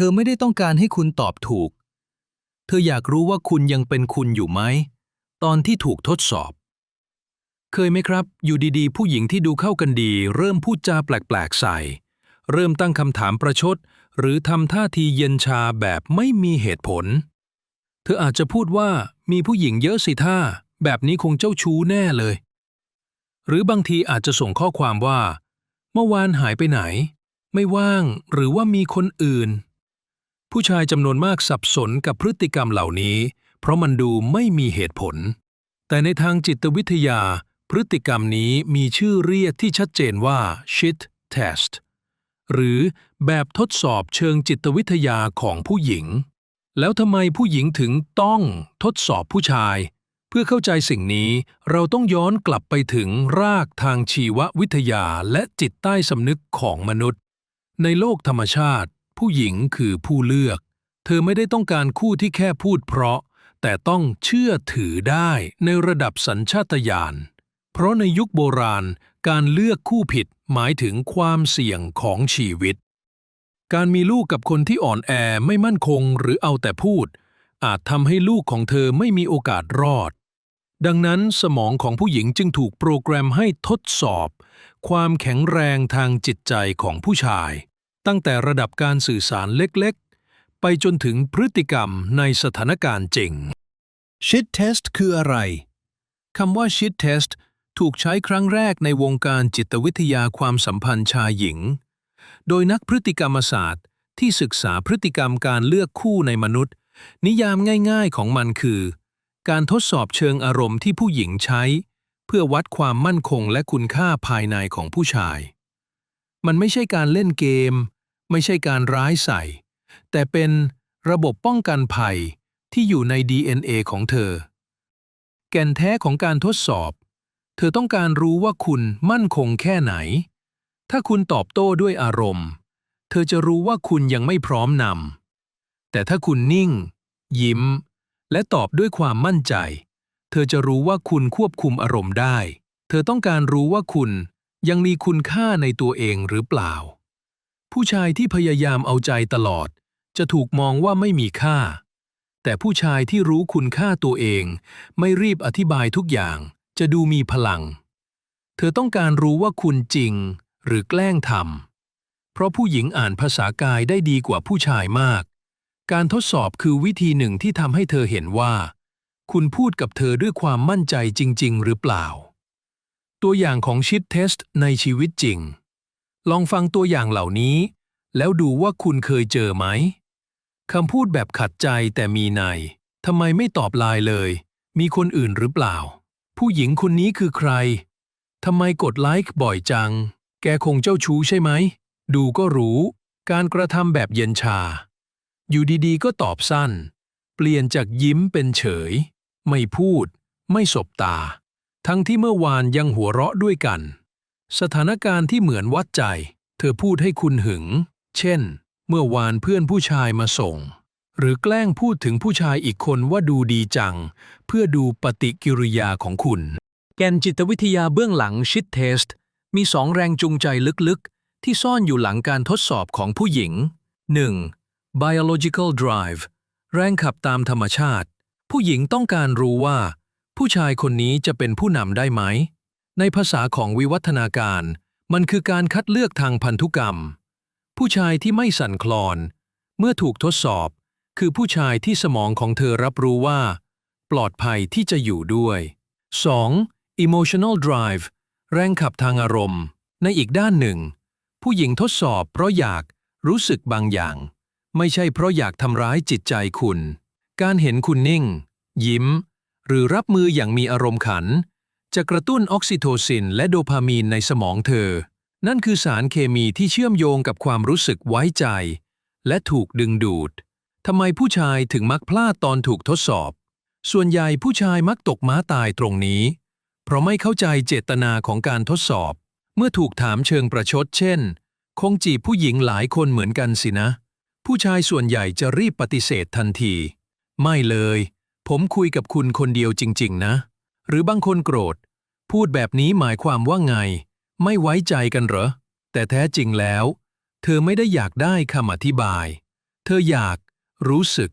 เธอไม่ได้ต้องการให้คุณตอบถูก เธออยากรู้ว่าคุณยังเป็นคุณอยู่ไหม ตอนที่ถูกทดสอบ เคยไหมครับ อยู่ดีๆ ผู้หญิงที่ดูเข้ากันดี เริ่มพูดจาแปลกๆใส่ เริ่มตั้งคำถามประชด หรือทำท่าทีเย็นชาแบบไม่มีเหตุผล เธออาจจะพูดว่ามีผู้หญิงเยอะสิท่า แบบนี้คงเจ้าชู้แน่เลย หรือบางทีอาจจะส่งข้อความว่า เมื่อวานหายไปไหน ไม่ว่างหรือว่ามีคนอื่น ผู้ชายจำนวนมากสับสนกับพฤติกรรมเหล่านี้ เพราะมันดูไม่มีเหตุผล แต่ในทางจิตวิทยา พฤติกรรมนี้มีชื่อเรียกที่ชัดเจนว่า shit test หรือแบบทดสอบเชิงจิตวิทยาของผู้หญิง แล้วทำไมผู้หญิงถึงต้องทดสอบผู้ชาย เพื่อเข้าใจสิ่งนี้เราต้องย้อนกลับไปถึงรากทางชีววิทยาและจิตใต้สำนึกของมนุษย์ ในโลกธรรมชาติ ผู้หญิงคือผู้เลือก เธอไม่ได้ต้องการคู่ที่แค่พูดเพราะ แต่ต้องเชื่อถือได้ในระดับสัญชาตญาณ เพราะในยุคโบราณการเลือกคู่ผิดหมายถึงความเสี่ยงของชีวิต การมีลูกกับคนที่อ่อนแอไม่มั่นคงหรือเอาแต่พูด อาจทำให้ลูกของเธอไม่มีโอกาสรอด ดังนั้นสมองของผู้หญิงจึงถูกโปรแกรมให้ทดสอบ ความแข็งแรงทางจิตใจของผู้ชาย ตั้งแต่ระดับการสื่อสารเล็กๆ ไปจนถึงพฤติกรรมในสถานการณ์จริง Shit Test คืออะไร คำว่า Shit Test ถูกใช้ครั้งแรกในวงการจิตวิทยาความสัมพันธ์ชายหญิง โดยนักพฤติกรรมศาสตร์ที่ศึกษาพฤติกรรมการเลือกคู่ในมนุษย์ นิยามง่ายๆของมันคือ การทดสอบเชิงอารมณ์ที่ผู้หญิงใช้ เพื่อวัดความมั่นคงและคุณค่าภายในของผู้ชาย มันไม่ใช่การเล่นเกม ไม่ใช่การร้ายใส่ แต่เป็นระบบป้องกันภัยที่อยู่ใน DNA ของเธอ แก่นแท้ของการทดสอบ เธอต้องการรู้ว่าคุณมั่นคงแค่ไหน ถ้าคุณตอบโต้ด้วยอารมณ์ เธอจะรู้ว่าคุณยังไม่พร้อมนำ แต่ถ้าคุณนิ่ง ยิ้ม และตอบด้วยความมั่นใจ เธอจะรู้ว่าคุณควบคุมอารมณ์ได้ เธอต้องการรู้ว่าคุณยังมีคุณค่าในตัวเองหรือเปล่า ผู้ชายที่พยายามเอาใจตลอด จะถูกมองว่าไม่มีค่า แต่ผู้ชายที่รู้คุณค่าตัวเอง ไม่รีบอธิบายทุกอย่าง จะดูมีพลัง เธอต้องการรู้ว่าคุณจริง หรือแกล้งทำเพราะผู้หญิงอ่านภาษากายได้ดีกว่าผู้ชายมาก การทดสอบคือวิธีหนึ่งที่ทำให้เธอเห็นว่า คุณพูดกับเธอด้วยความมั่นใจจริง ๆ หรือเปล่า ตัวอย่างของชิดเทสต์ในชีวิตจริง ลองฟังตัวอย่างเหล่านี้ แล้วดูว่าคุณเคยเจอไหมคำพูดแบบขัดใจแต่มีในทำไมไม่ตอบไลน์เลย มีคนอื่นหรือเปล่า ผู้หญิงคนนี้คือใครทำไมกดไลค์บ่อยจัง แกคงเจ้าชู้ใช่ไหม ดูก็รู้ การกระทำแบบเย็นชา อยู่ดีๆ ก็ตอบสั้น เปลี่ยนจากยิ้มเป็นเฉย ไม่พูด ไม่สบตา ทั้งที่เมื่อวานยังหัวเราะด้วยกัน สถานการณ์ที่เหมือนวัดใจ เธอพูดให้คุณหึง เช่น เมื่อวานเพื่อนผู้ชายมาส่ง หรือแกล้งพูดถึงผู้ชายอีกคนว่าดูดีจัง เพื่อดูปฏิกิริยาของคุณ แกนจิตวิทยาเบื้องหลังชิดเทสต์มีสองแรงจูงใจลึกๆ ที่ซ่อนอยู่หลังการทดสอบของผู้หญิง 1. biological drive แรงขับตามธรรมชาติ ผู้หญิงต้องการรู้ว่า ผู้ชายคนนี้จะเป็นผู้นำได้ไหม ในภาษาของวิวัฒนาการ มันคือการคัดเลือกทางพันธุกรรม ผู้ชายที่ไม่สั่นคลอน เมื่อถูกทดสอบ คือผู้ชายที่สมองของเธอรับรู้ว่า ปลอดภัยที่จะอยู่ด้วย 2. emotional drive แรงขับทางอารมณ์ ในอีกด้านหนึ่ง ผู้หญิงทดสอบเพราะอยากรู้สึกบางอย่าง ไม่ใช่เพราะอยากทำร้ายจิตใจคุณ การเห็นคุณนิ่ง ยิ้ม หรือรับมืออย่างมีอารมณ์ขัน จะกระตุ้นออกซิโทซินและโดพามีนในสมองเธอ นั่นคือสารเคมีที่เชื่อมโยงกับความรู้สึกไว้ใจ และถูกดึงดูด ทำไมผู้ชายถึงมักพลาดตอนถูกทดสอบ ส่วนใหญ่ผู้ชายมักตกม้าตายตรงนี้ เพราะไม่เข้าใจเจตนาของการทดสอบ เมื่อถูกถามเชิงประชดเช่น คงจีบผู้หญิงหลายคนเหมือนกันสินะ ผู้ชายส่วนใหญ่จะรีบปฏิเสธทันที ไม่เลย ผมคุยกับคุณคนเดียวจริง ๆ นะ หรือบางคนโกรธ พูดแบบนี้หมายความว่าไง ไม่ไว้ใจกันเหรอ แต่แท้จริงแล้ว เธอไม่ได้อยากได้คำอธิบาย เธออยาก รู้สึก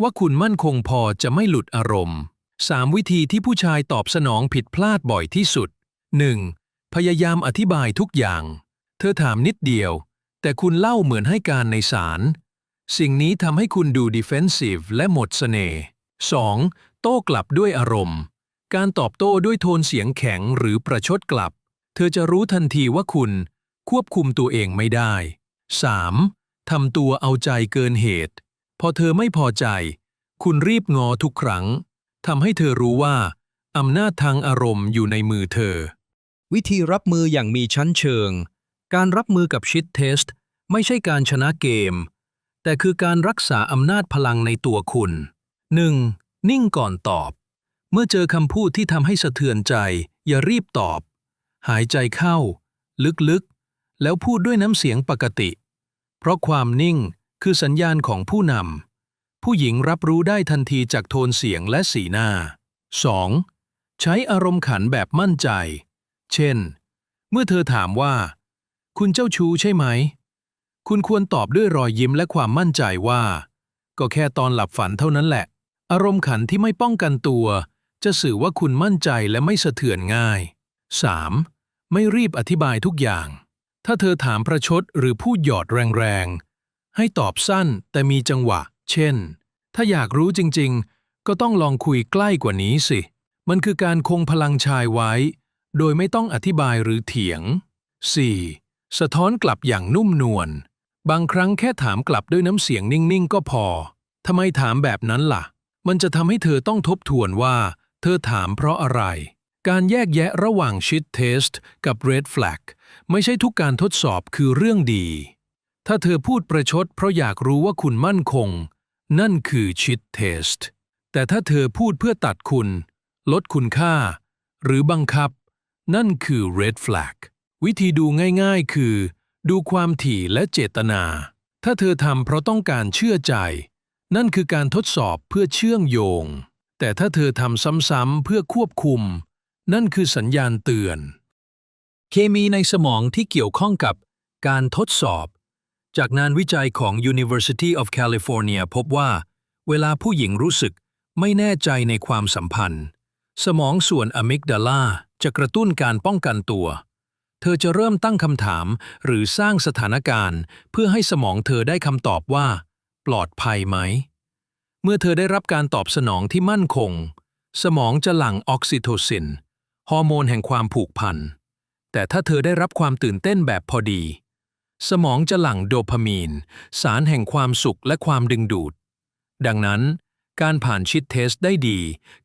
ว่าคุณมั่นคงพอจะไม่หลุดอารมณ์สามวิธีที่ผู้ชายตอบสนองผิดพลาดบ่อยที่สุด 1. พยายามอธิบายทุกอย่าง เธอถามนิดเดียว แต่คุณเล่าเหมือนให้การในศาล สิ่งนี้ทำให้คุณดู defensive และหมดเสน่ห์ 2. โต้กลับด้วยอารมณ์ การตอบโต้ด้วยโทนเสียงแข็งหรือประชดกลับ เธอจะรู้ทันทีว่าคุณควบคุมตัวเองไม่ได้ 3. ทำตัวเอาใจเกินเหตุ พอเธอไม่พอใจ คุณรีบงอทุกครั้งทำให้เธอรู้ว่าอำนาจทางอารมณ์อยู่ในมือเธอ วิธีรับมืออย่างมีชั้นเชิง การรับมือกับชิดเทสต์ไม่ใช่การชนะเกม แต่คือการรักษาอำนาจพลังในตัวคุณ 1. นิ่งก่อนตอบ เมื่อเจอคำพูดที่ทำให้สะเทือนใจ อย่ารีบตอบ หายใจเข้า ลึกๆ แล้วพูดด้วยน้ำเสียงปกติ เพราะความนิ่งคือสัญญาณของผู้นำผู้หญิงรับรู้ได้ทันทีจากโทนเสียงและสีหน้า 2. ใช้อารมณ์ขันแบบมั่นใจ เช่น เมื่อเธอถามว่า คุณเจ้าชู้ใช่ไหม คุณควรตอบด้วยรอยยิ้มและความมั่นใจว่า ก็แค่ตอนหลับฝันเท่านั้นแหละ อารมณ์ขันที่ไม่ป้องกันตัว จะสื่อว่าคุณมั่นใจและไม่สะเทือนง่าย 3. ไม่รีบอธิบายทุกอย่าง ถ้าเธอถามประชดหรือพูดหยอดแรงๆ ให้ตอบสั้นแต่มีจังหวะ เช่น ถ้าอยากรู้จริงๆ ก็ต้องลองคุยใกล้กว่านี้สิ มันคือการคงพลังชายไว้ โดยไม่ต้องอธิบายหรือเถียง 4. สะท้อนกลับอย่างนุ่มนวล บางครั้งแค่ถามกลับด้วยน้ำเสียงนิ่งๆ ก็พอ ทำไมถามแบบนั้นล่ะ มันจะทำให้เธอต้องทบทวนว่า เธอถามเพราะอะไร การแยกแยะระหว่าง shit test กับ red flag ไม่ใช่ทุกการทดสอบคือเรื่องดี ถ้าเธอพูดประชดเพราะอยากรู้ว่าคุณมั่นคง นั่นคือ shit test แต่ถ้าเธอพูดเพื่อตัดคุณ ลดคุณค่า หรือบังคับ นั่นคือ red flag วิธีดูง่ายๆ คือ ดูความถี่และเจตนา ถ้าเธอทำเพราะต้องการเชื่อใจ นั่นคือการทดสอบเพื่อเชื่องโยง แต่ถ้าเธอทำซ้ำๆเพื่อควบคุม นั่นคือสัญญาณเตือน เคมีในสมองที่เกี่ยวข้องกับการทดสอบ จากงานวิจัยของ University of California พบว่า เวลาผู้หญิงรู้สึกไม่แน่ใจในความสัมพันธ์ สมองส่วนอะมิกดาลาจะกระตุ้นการป้องกันตัว เธอจะเริ่มตั้งคำถามหรือสร้างสถานการณ์ เพื่อให้สมองเธอได้คำตอบว่า ปลอดภัยไหม เมื่อเธอได้รับการตอบสนองที่มั่นคง สมองจะหลั่งออกซิโทซิน ฮอร์โมนแห่งความผูกพัน แต่ถ้าเธอได้รับความตื่นเต้นแบบพอดี สมองจะหลั่งโดพามีน สารแห่งความสุขและความดึงดูด ดังนั้น การผ่านชิดเทสได้ดี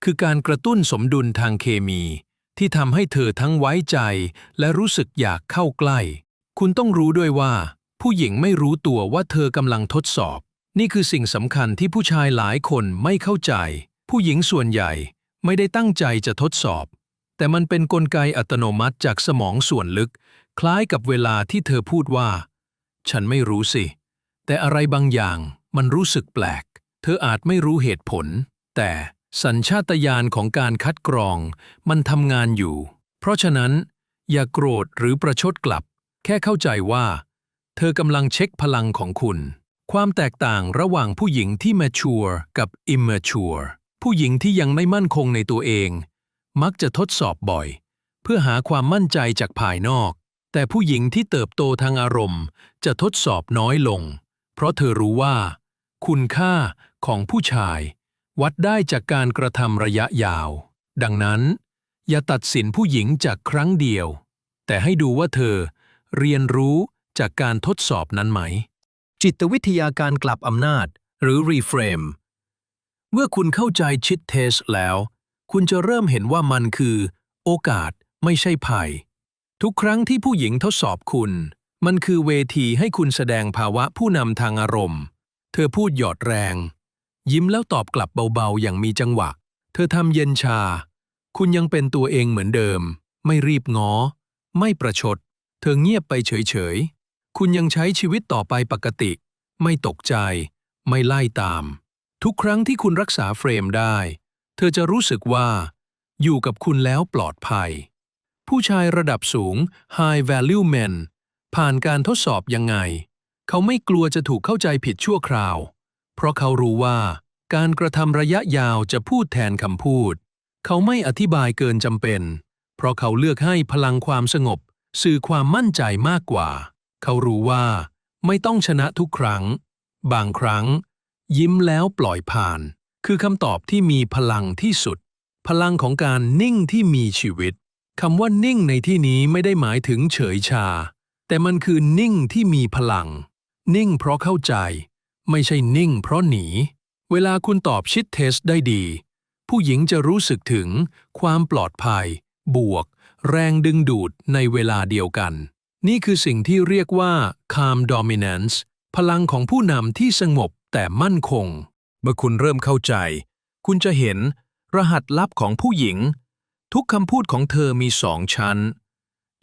คือการกระตุ้นสมดุลทางเคมี ที่ทำให้เธอทั้งไว้ใจ และรู้สึกอยากเข้าใกล้ คุณต้องรู้ด้วยว่า ผู้หญิงไม่รู้ตัวว่าเธอกำลังทดสอบ นี่คือสิ่งสำคัญที่ผู้ชายหลายคนไม่เข้าใจ ผู้หญิงส่วนใหญ่ไม่ได้ตั้งใจจะทดสอบ แต่มันเป็นนกลไกอัตโนมัติจากสมองส่วนลึก คล้ายกับเวลาที่เธอพูดว่า ฉันไม่รู้สิ แต่อะไรบางอย่างมันรู้สึกแปลก เธออาจไม่รู้เหตุผล แต่สัญชาตญาณของการคัดกรอง มันทำงานอยู่ เพราะฉะนั้น อย่าโกรธหรือประชดกลับ แค่เข้าใจว่า เธอกำลังเช็คพลังของคุณ ความแตกต่างระหว่างผู้หญิงที่ mature กับ immature ผู้หญิงที่ยังไม่มั่นคงในตัวเอง มักจะทดสอบบ่อย เพื่อหาความมั่นใจจากภายนอก แต่ผู้หญิงที่เติบโตทางอารมณ์ จะทดสอบน้อยลง เพราะเธอรู้ว่า คุณค่าของผู้ชาย วัดได้จากการกระทำระยะยาว ดังนั้น อย่าตัดสินผู้หญิงจากครั้งเดียว แต่ให้ดูว่าเธอ เรียนรู้จากการทดสอบนั้นไหม จิตวิทยาการกลับอำนาจ หรือ reframe เมื่อคุณเข้าใจชิดเทสแล้ว คุณจะเริ่มเห็นว่ามันคือ โอกาสไม่ใช่ภัย ทุกครั้งที่ผู้หญิงทดสอบคุณ มันคือเวทีให้คุณแสดงภาวะผู้นำทางอารมณ์ เธอพูดหยอดแรง ยิ้มแล้วตอบกลับเบาๆ อย่างมีจังหวะ เธอทำเย็นชา คุณยังเป็นตัวเองเหมือนเดิม ไม่รีบง้อ ไม่ประชด เธอเงียบไปเฉยๆ คุณยังใช้ชีวิตต่อไปปกติ ไม่ตกใจ ไม่ไล่ตาม ทุกครั้งที่คุณรักษาเฟรมได้ เธอจะรู้สึกว่า อยู่กับคุณแล้วปลอดภัย ผู้ชายระดับสูง High Value Men ผ่านการทดสอบยังไง เขาไม่กลัวจะถูกเข้าใจผิดชั่วคราว เพราะเขารู้ว่า การกระทำระยะยาวจะพูดแทนคำพูด เขาไม่อธิบายเกินจำเป็น เพราะเขาเลือกให้พลังความสงบ สื่อความมั่นใจมากกว่า เขารู้ว่าไม่ต้องชนะทุกครั้ง บางครั้ง ยิ้มแล้วปล่อยผ่าน คือคำตอบที่มีพลังที่สุด พลังของการนิ่งที่มีชีวิตคำว่านิ่งในที่นี้ไม่ได้หมายถึงเฉยชา แต่มันคือนิ่งที่มีพลัง นิ่งเพราะเข้าใจ ไม่ใช่นิ่งเพราะหนี เวลาคุณตอบชิดเทสได้ดี ผู้หญิงจะรู้สึกถึงความปลอดภัย บวก แรงดึงดูดในเวลาเดียวกัน นี่คือสิ่งที่เรียกว่า calm dominance พลังของผู้นำที่สงบแต่มั่นคง เมื่อคุณเริ่มเข้าใจ คุณจะเห็นรหัสลับของผู้หญิง ทุกคำพูดของเธอมีสองชั้น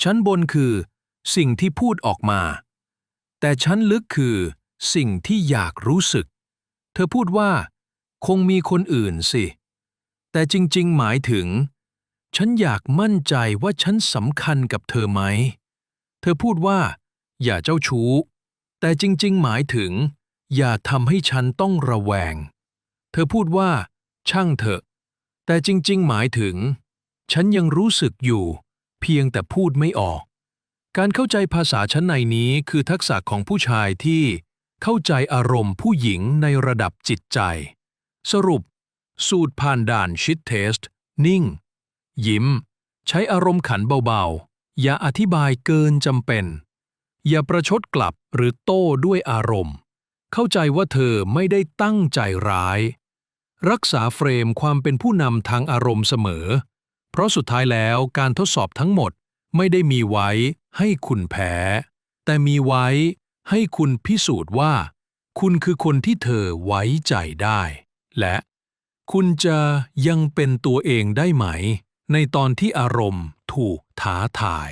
ชั้นบนคือ สิ่งที่พูดออกมา แต่ชั้นลึกคือ สิ่งที่อยากรู้สึก เธอพูดว่า คงมีคนอื่นสิ แต่จริงๆ หมายถึง ฉันอยากมั่นใจว่าฉันสำคัญกับเธอไหม เธอพูดว่า อย่าเจ้าชู้ แต่จริง ๆ หมายถึง อย่าทำให้ฉันต้องระแวง เธอพูดว่า ช่างเถอะ แต่จริง ๆ หมายถึง ฉันยังรู้สึกอยู่ เพียงแต่พูดไม่ออก การเข้าใจภาษาชั้นในนี้คือทักษะของผู้ชายที่เข้าใจอารมณ์ผู้หญิงในระดับจิตใจ สรุป สูตรผ่านด่านชิดเทสต์นิ่ง ยิ้ม ใช้อารมณ์ขันเบาๆ อย่าอธิบายเกินจำเป็น อย่าประชดกลับหรือโต้ด้วยอารมณ์ เข้าใจว่าเธอไม่ได้ตั้งใจร้าย รักษาเฟรมความเป็นผู้นำทางอารมณ์เสมอ เพราะสุดท้ายแล้วการทดสอบทั้งหมดไม่ได้มีไว้ให้คุณแพ้ แต่มีไว้ให้คุณพิสูจน์ว่า คุณคือคนที่เธอไว้ใจได้ และคุณจะยังเป็นตัวเองได้ไหม ในตอนที่อารมณ์ ถูกท้าทาย